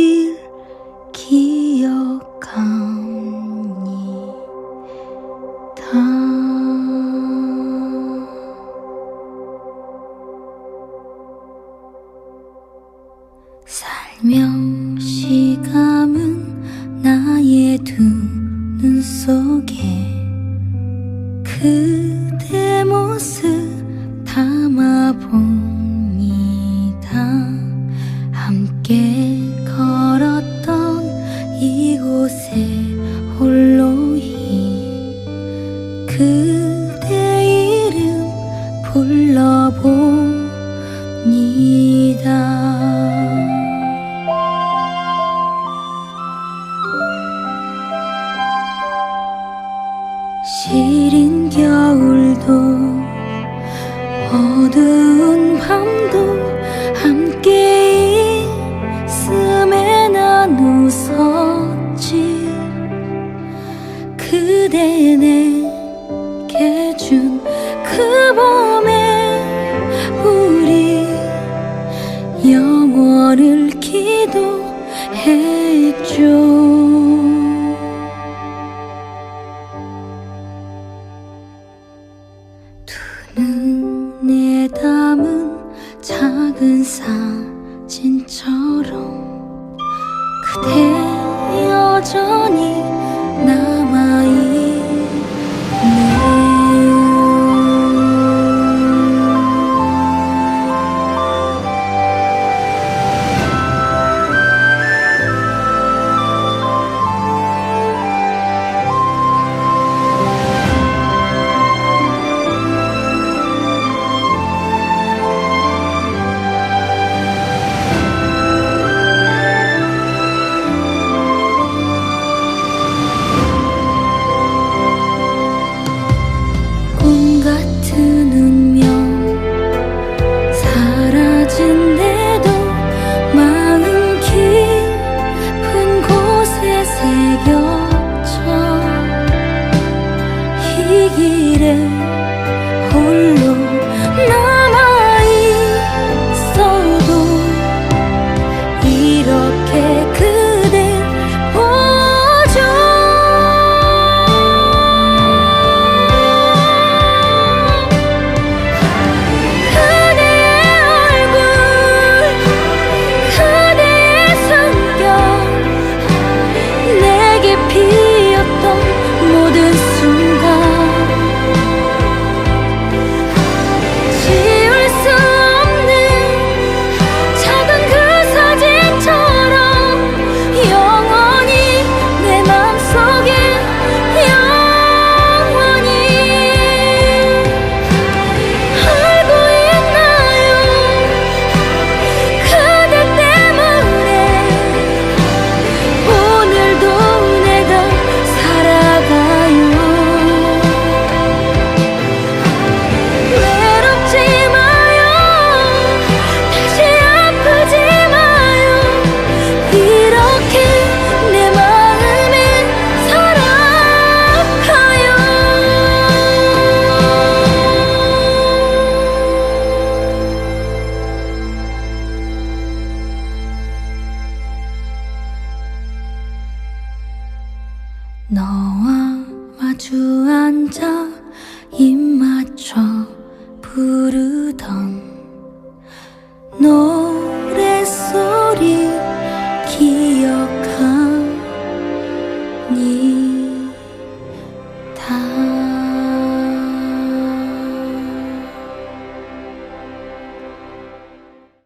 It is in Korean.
길 기억합니다. 살며시 감은 나의 두 눈 속에 그대 모습 담아본 시린 겨울도 어두운 밤도 함께 있음에 나누었지 그대 내게 준 그 봄. 너를 기도했죠. 두 눈에 담은 작은 상. 같은 눈 너와 마주 앉아 입 맞춰